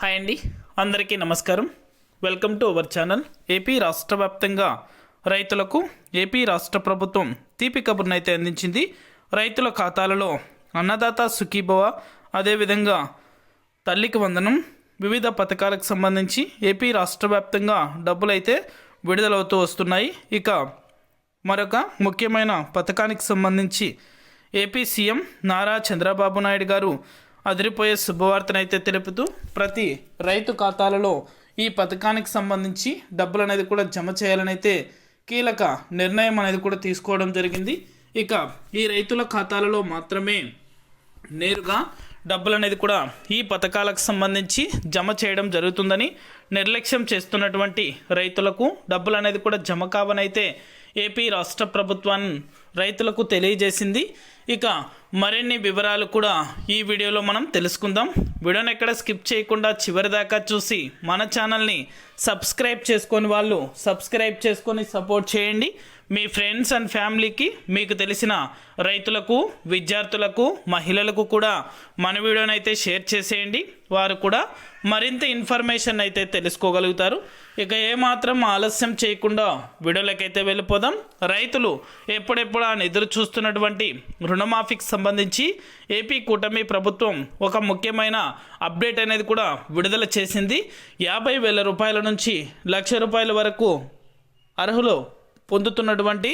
Hi అండి. అందరికీ నమస్కారం. Welcome to our channel. AP రాష్ట్ర వ్యాప్తంగా రైతులకు ఏపీ రాష్ట్ర ప్రభుత్వం తీపి కబుర్నైతే అందించింది. రైతుల ఖాతాలలో అన్నదాత సుఖీభవ అదేవిధంగా తల్లికి వందనం వివిధ పథకాలకు సంబంధించి ఏపీ రాష్ట్ర వ్యాప్తంగా డబ్బులైతే విడుదలవుతూ వస్తున్నాయి. ఇక మరొక ముఖ్యమైన పథకానికి సంబంధించి ఏపీ సీఎం నారా చంద్రబాబు నాయుడు గారు అదిరిపోయే శుభవార్తనైతే తెలుపుతూ ప్రతి రైతు ఖాతాలలో ఈ పథకానికి సంబంధించి డబ్బులు అనేది కూడా జమ చేయాలనైతే కీలక నిర్ణయం అనేది కూడా తీసుకోవడం జరిగింది. ఇక ఈ రైతుల ఖాతాలలో మాత్రమే నేరుగా డబ్బులు అనేది కూడా ఈ పథకాలకు సంబంధించి జమ చేయడం జరుగుతుందని నిర్లక్ష్యం చేస్తున్నటువంటి రైతులకు డబ్బులు అనేది కూడా జమ కావనైతే ఏపీ రాష్ట్ర ప్రభుత్వాన్ని రైతులకు తెలియజేసింది. ఇక మరిన్ని వివరాలు కూడా ఈ వీడియోలో మనం తెలుసుకుందాం. వీడియోని ఎక్కడ స్కిప్ చేయకుండా చివరి దాకా చూసి మన ఛానల్ని సబ్స్క్రైబ్ చేసుకొని వాళ్ళు సబ్స్క్రైబ్ చేసుకొని సపోర్ట్ చేయండి. మీ ఫ్రెండ్స్ అండ్ ఫ్యామిలీకి మీకు తెలిసిన రైతులకు విద్యార్థులకు మహిళలకు కూడా మన వీడియోని అయితే షేర్ చేసేయండి. వారు కూడా మరింత ఇన్ఫర్మేషన్ అయితే తెలుసుకోగలుగుతారు. ఇక ఏమాత్రం ఆలస్యం చేయకుండా వీడియోలకైతే వెళ్ళిపోదాం. రైతులు ఎప్పుడెప్పుడు అని ఎదురు చూస్తున్నటువంటి రుణమాఫీకి సంబంధించి ఏపీ కూటమి ప్రభుత్వం ఒక ముఖ్యమైన అప్డేట్ అనేది కూడా విడుదల చేసింది. యాభై వేల రూపాయల నుంచి లక్ష రూపాయల వరకు అర్హులు పొందుతున్నటువంటి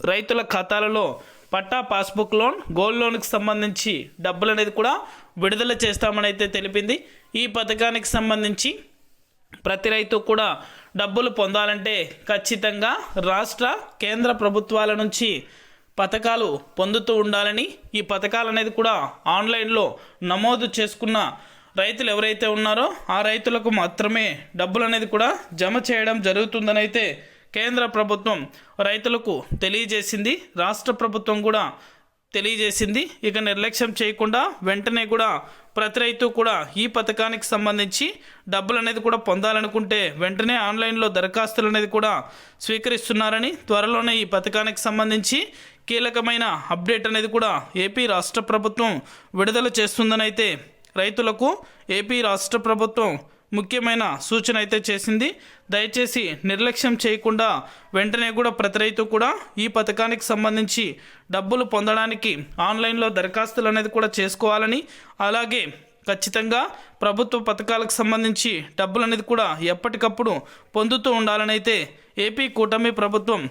రైతుల ఖాతాలలో పట్టా పాస్బుక్ లోన్ గోల్డ్ లోన్కి సంబంధించి డబ్బులు అనేది కూడా విడుదల చేస్తామని అయితే తెలిపింది. ఈ పథకానికి సంబంధించి ప్రతి రైతు కూడా డబ్బులు పొందాలంటే ఖచ్చితంగా రాష్ట్ర కేంద్ర ప్రభుత్వాల నుంచి పథకాలు పొందుతూ ఉండాలని ఈ పథకాలు అనేది కూడా ఆన్లైన్లో నమోదు చేసుకున్న రైతులు ఎవరైతే ఉన్నారో ఆ రైతులకు మాత్రమే డబ్బులు అనేది కూడా జమ చేయడం జరుగుతుందని అయితే కేంద్ర ప్రభుత్వం రైతులకు తెలియజేసింది. రాష్ట్ర ప్రభుత్వం కూడా తెలియజేసింది. ఇక నిర్లక్ష్యం చేయకుండా వెంటనే కూడా ప్రతి రైతు కూడా ఈ పథకానికి సంబంధించి డబ్బులు అనేది కూడా పొందాలనుకుంటే వెంటనే ఆన్లైన్లో దరఖాస్తులు అనేది కూడా స్వీకరిస్తున్నారని త్వరలోనే ఈ పథకానికి సంబంధించి కీలకమైన అప్డేట్ అనేది కూడా ఏపీ రాష్ట్ర ప్రభుత్వం విడుదల చేస్తుందని అయితే రైతులకు ఏపీ రాష్ట్ర ప్రభుత్వం ముఖ్యమైన సూచన అయితే చేసింది. దయచేసి నిర్లక్ష్యం చేయకుండా వెంటనే కూడా ప్రతి రైతు కూడా ఈ పథకానికి సంబంధించి డబ్బులు పొందడానికి ఆన్లైన్లో దరఖాస్తులు అనేది కూడా చేసుకోవాలని అలాగే ఖచ్చితంగా ప్రభుత్వ పథకాలకు సంబంధించి డబ్బులు అనేది కూడా ఎప్పటికప్పుడు పొందుతూ ఉండాలని అయితే ఏపీ కూటమి ప్రభుత్వం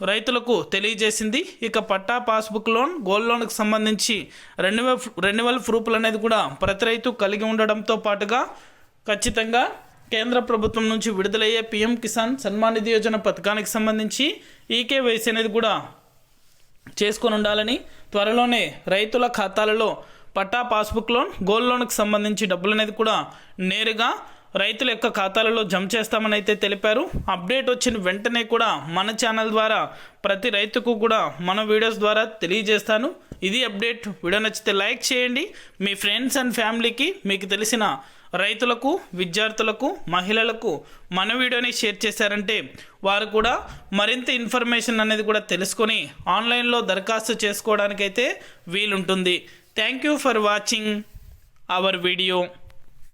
రైతులకు తెలియజేసింది. ఇక పట్టా పాస్బుక్ లోన్ గోల్డ్ లోన్కి సంబంధించి రెన్యువల్ రెన్యువల్ ప్రూఫ్లు అనేది కూడా ప్రతి రైతు కలిగి ఉండడంతో పాటుగా ఖచ్చితంగా కేంద్ర ప్రభుత్వం నుంచి విడుదలయ్యే పీఎం కిసాన్ సన్మాన్ నిధి యోజన పథకానికి సంబంధించి ఈకేవైసీ అనేది కూడా చేసుకొని ఉండాలని త్వరలోనే రైతుల ఖాతాలలో పట్టా పాస్బుక్ లోన్ గోల్డ్ లోన్కి సంబంధించి డబ్బులు అనేది కూడా నేరుగా రైతుల యొక్క ఖాతాలలో జమ చేస్తామని అయితే తెలిపారు. అప్డేట్ వచ్చిన వెంటనే కూడా మన ఛానల్ ద్వారా ప్రతి రైతుకు కూడా మన వీడియోస్ ద్వారా తెలియజేస్తాను. ఇది అప్డేట్. వీడియో నచ్చితే లైక్ చేయండి. మీ ఫ్రెండ్స్ అండ్ ఫ్యామిలీకి మీకు తెలిసిన రైతులకు విద్యార్థులకు మహిళలకు మన వీడియోని షేర్ చేశారంటే వారు కూడా మరింత ఇన్ఫర్మేషన్ అనేది కూడా తెలుసుకొని ఆన్లైన్లో దరఖాస్తు చేసుకోవడానికైతే వీలుంటుంది. Thank you for watching our video.